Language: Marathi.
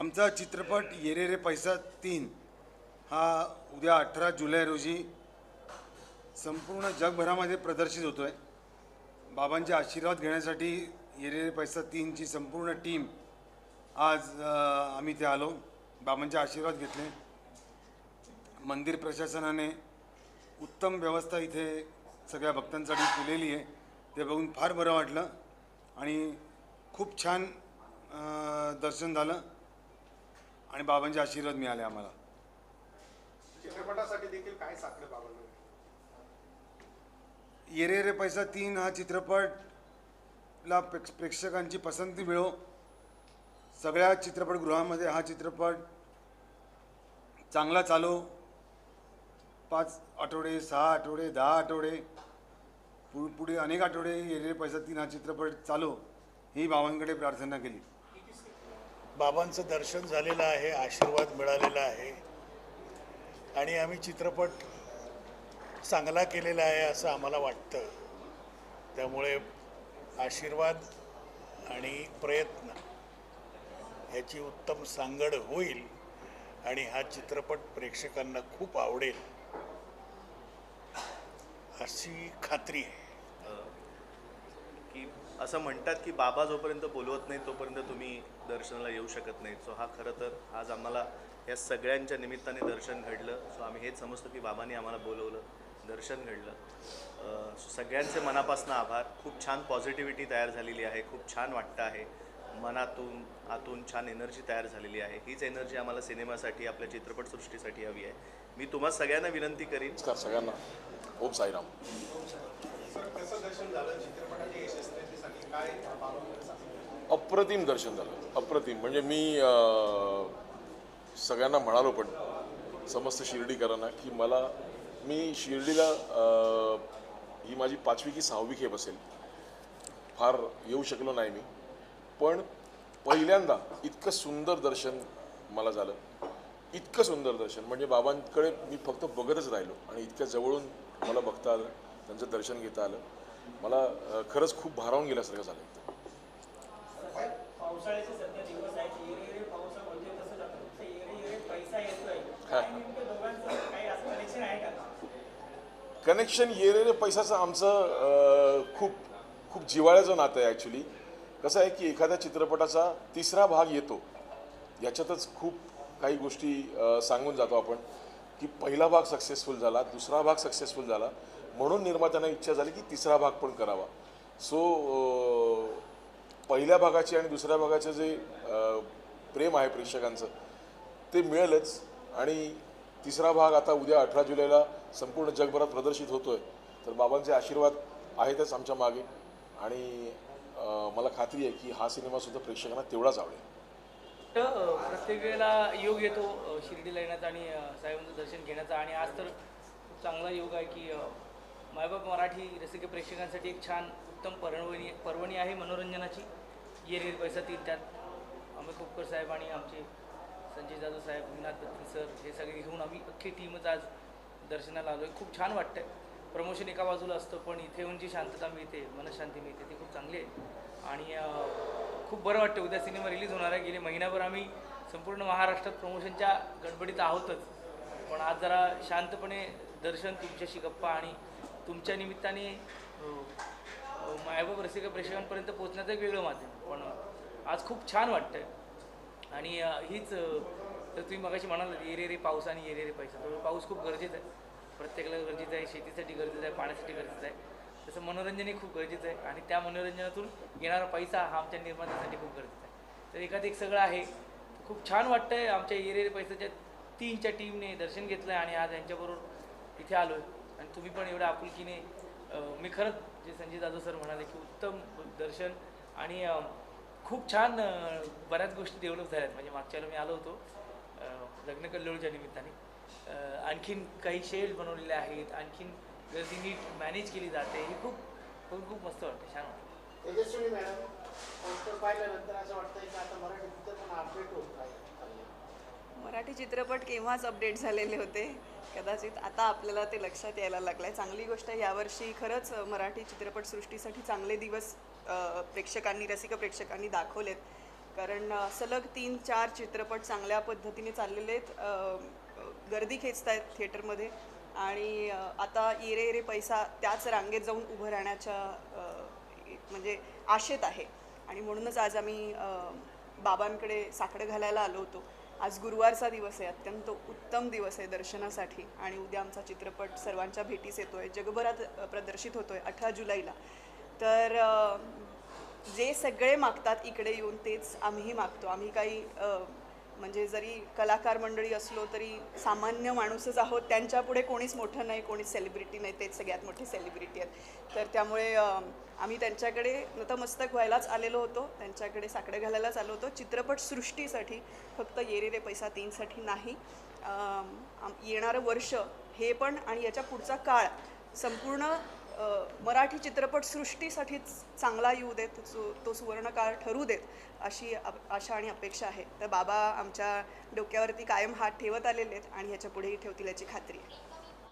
आमचा चित्रपट येरे रे पैसा तीन. हा उद्या अठरा जुलै रोजी संपूर्ण जगभरामध्ये प्रदर्शित होतो आहे बाबांचे आशीर्वाद घेण्यासाठी येरे रे पैसा तीनची संपूर्ण टीम आज आम्ही ते आलो. बाबांचे आशीर्वाद घेतले. मंदिर प्रशासनाने उत्तम व्यवस्था इथे सगळ्या भक्तांसाठी केलेली आहे. ते बघून फार बरं वाटलं आणि खूप छान दर्शन झालं आणि बाबांचे आशीर्वाद मिळाले आम्हाला. चित्रपटासाठी देखील काय साखरे बाबांना? येरे रे पैसा तीन हा चित्रपटला प्रेक्ष प्रेक्षकांची पसंती मिळो. सगळ्या चित्रपटगृहामध्ये हा चित्रपट चांगला चालो. पाच आठवडे सहा आठवडे दहा आठवडे पु पुढे अनेक आठवडे येरे रे पैसा तीन हा चित्रपट चालो. ही बाबांकडे प्रार्थना केली. बाबांचं दर्शन झालेलं आहे आशीर्वाद मिळालेला आहे. आणि आम्ही चित्रपट चांगला केलेला आहे असं आम्हाला वाटतं. त्यामुळे आशीर्वाद आणि प्रयत्न ह्याची उत्तम सांगड होईल आणि हा चित्रपट प्रेक्षकांना खूप आवडेल. अशी खात्री आहे. की असं म्हणतात की बाबा जोपर्यंत बोलवत नाही तोपर्यंत तुम्ही दर्शनाला येऊ शकत नाही. सो हा खरं तर आज आम्हाला या सगळ्यांच्या निमित्ताने दर्शन घडलं. सो आम्ही हेच समजतो की बाबांनी आम्हाला बोलवलं दर्शन घडलं. सो सगळ्यांचे मनापासून आभार. खूप छान पॉझिटिव्हिटी तयार झालेली आहे. खूप छान वाटतं आहे. मनातून आतून छान एनर्जी तयार झालेली आहे. हीच एनर्जी आम्हाला सिनेमासाठी आपल्या चित्रपटसृष्टीसाठी हवी आहे. मी तुम्हा सगळ्यांना विनंती करीन. नमस्कार सगळ्यांना. ओम साईराम. सर कसं दर्शन झालं? चित्रपटाच्या यशस्वीतेसाठी काय बाबांकडे साखरे अप्रतिम दर्शन झालं. अप्रतिम. म्हणजे मी अं, सगळ्यांना म्हणालो पण समस्त शिर्डीकरांना की मला मी शिर्डीला अं, ही माझी पाचवी की सहावी खेप असेल. फार येऊ शकलो नाही मी. पण पहिल्यांदा इतकं सुंदर दर्शन मला झालं. इतकं सुंदर दर्शन. म्हणजे बाबांकडे मी फक्त बघतच राहिलो आणि इतक्या जवळून मला बघता आलं त्यांचं दर्शन घेता आलं. मला खरंच खूप भारावून गेल्यासारखं झालं एकदम येरे येरे येरे येरे कनेक्शन येरेरे पैसाचं आमचं खूप खूप जिव्हाळ्याचं नातं आहे ॲक्च्युली कसं आहे की एखाद्या चित्रपटाचा तिसरा भाग येतो याच्यातच खूप काही गोष्टी सांगून जातो आपण की पहिला भाग सक्सेसफुल झाला दुसरा भाग सक्सेसफुल झाला म्हणून निर्मात्यांना इच्छा झाली की तिसरा भाग पण करावा. सो पहिल्या भागाचे आणि दुसऱ्या भागाचं जे प्रेम आहे प्रेक्षकांचं ते मिळेलच. आणि तिसरा भाग आता उद्या अठरा जुलैला संपूर्ण जगभरात प्रदर्शित होतोय. तर बाबांचे आशीर्वाद आहेतच आमच्या मागे. आणि मला खात्री आहे की हा सिनेमासुद्धा प्रेक्षकांना तेवढाच आवडेल. तर प्रत्येक वेळेला योग येतो शिर्डीला येण्याचा आणि साहेबांचं दर्शन घेण्याचा. आणि आज तर खूप चांगला योग आहे की मायबाप मराठी रसिक प्रेक्षकांसाठी एक छान उत्तम पर्वणी पर्वणी आहे मनोरंजनाची. येर पैसा तीन त्यात. अमित कोपकर साहेब आणि आमचे संजय जाधव साहेब विनाथ बत्ती सर हे सगळे घेऊन आम्ही अख्खी टीमच आज दर्शनाला आलो आहे खूप छान वाटतंय. प्रमोशन एका बाजूला असतं पण इथे येऊन जी शांतता मिळते मनशांती मिळते ती खूप चांगली आहे. आणि खूप बरं वाटतं उद्या सिनेमा रिलीज होणार आहे. गेले महिनाभर आम्ही संपूर्ण महाराष्ट्रात प्रमोशनच्या गडबडीत आहोतच. पण आज जरा शांतपणे दर्शन तुमच्याशी गप्पा आणि तुमच्या निमित्ताने अ, मायबाप रसिक प्रेक्षकांपर्यंत पोहोचण्याचं एक वेगळं माध्यम. पण आज खूप छान वाटतं आणि हीच तर तुम्ही मगाशी म्हणाल ये रे पाऊस आणि ये रे पैसा. पाऊस खूप गरजेचं आहे. प्रत्येकाला गरजेचं आहे शेतीसाठी गरजेचं आहे पाण्यासाठी गरजेचं आहे. तसं मनोरंजनही खूप गरजेचं आहे आणि त्या मनोरंजनातून येणारा पैसा हा आमच्या निर्मात्यासाठी खूप गरजेचा आहे. तर एखादं एक सगळं आहे. खूप छान वाटतं आहे आमच्या एरिया पैशाच्या पैसाच्या तीनच्या टीमने दर्शन घेतलं आहे आणि आज यांच्याबरोबर इथे आलो आहे आणि तुम्ही पण एवढ्या आपुलकीने मी खरंच जे संजय जाधव सर म्हणाले की उत्तम दर्शन आणि खूप छान बऱ्याच गोष्टी डेव्हलप झाल्यात. म्हणजे मागच्या वेळेला मी आलो होतो लग्न कल्लोळच्या निमित्ताने. आणखीन काही शेड बनवलेले आहेत आणखीन गर्दी नीट मॅनेज केली जाते ही खूप खूप खूप मस्त वाटते छान वाटतं. तेजस्विनी मॅडम पोस्टर पाहिल्यानंतर असं वाटतंय की आता मराठी अपडेट होत आहे. मराठी चित्रपट केव्हाच अपडेट झालेले होते? कदाचित आता आपल्याला ते लक्षात यायला लागलं आहे चांगली गोष्ट आहे यावर्षी खरंच मराठी चित्रपटसृष्टीसाठी चांगले दिवस प्रेक्षकांनी रसिक प्रेक्षकांनी दाखवलेत. कारण सलग तीन चार चित्रपट चांगल्या पद्धतीने चाललेले आहेत. गर्दी खेचत आहेत थिएटरमध्ये. आणि आता इरे इरे पैसा त्याच रांगेत जाऊन उभं राहण्याच्या म्हणजे आशेत आहे. आणि म्हणूनच आज आम्ही बाबांकडे साकडं घालायला आलो होतो. आज गुरुवारचा दिवस आहे अत्यंत उत्तम दिवस आहे दर्शनासाठी. आणि उद्या आमचा चित्रपट सर्वांच्या भेटीस येतो आहे जगभरात प्रदर्शित होतो आहे अठरा जुलैला. तर जे सगळे मागतात इकडे येऊन तेच आम्हीही मागतो. आम्ही काही म्हणजे जरी कलाकार मंडळी असलो तरी सामान्य माणूसच आहोत त्यांच्यापुढे कोणीच मोठं नाही कोणीच सेलिब्रिटी नाही तेच सगळ्यात मोठी सेलिब्रिटी आहेत. तर त्यामुळे आम्ही त्यांच्याकडे नतमस्तक व्हायलाच आलेलो होतो त्यांच्याकडे साकडे घालायलाच आलो होतो. चित्रपटसृष्टीसाठी फक्त येरे रे पैसा तीनसाठी नाही. येणारं वर्ष हे पण आणि याच्या पुढचा काळ संपूर्ण मराठी चित्रपटसृष्टीसाठीच चांगला येऊ देत सु- तो सुवर्णकाळ ठरू देत अशी आशा आणि अपेक्षा आहे. तर बाबा आमच्या डोक्यावरती कायम हात ठेवत आलेले आहेत आणि ह्याच्या पुढेही ठेवतील याची खात्री आहे.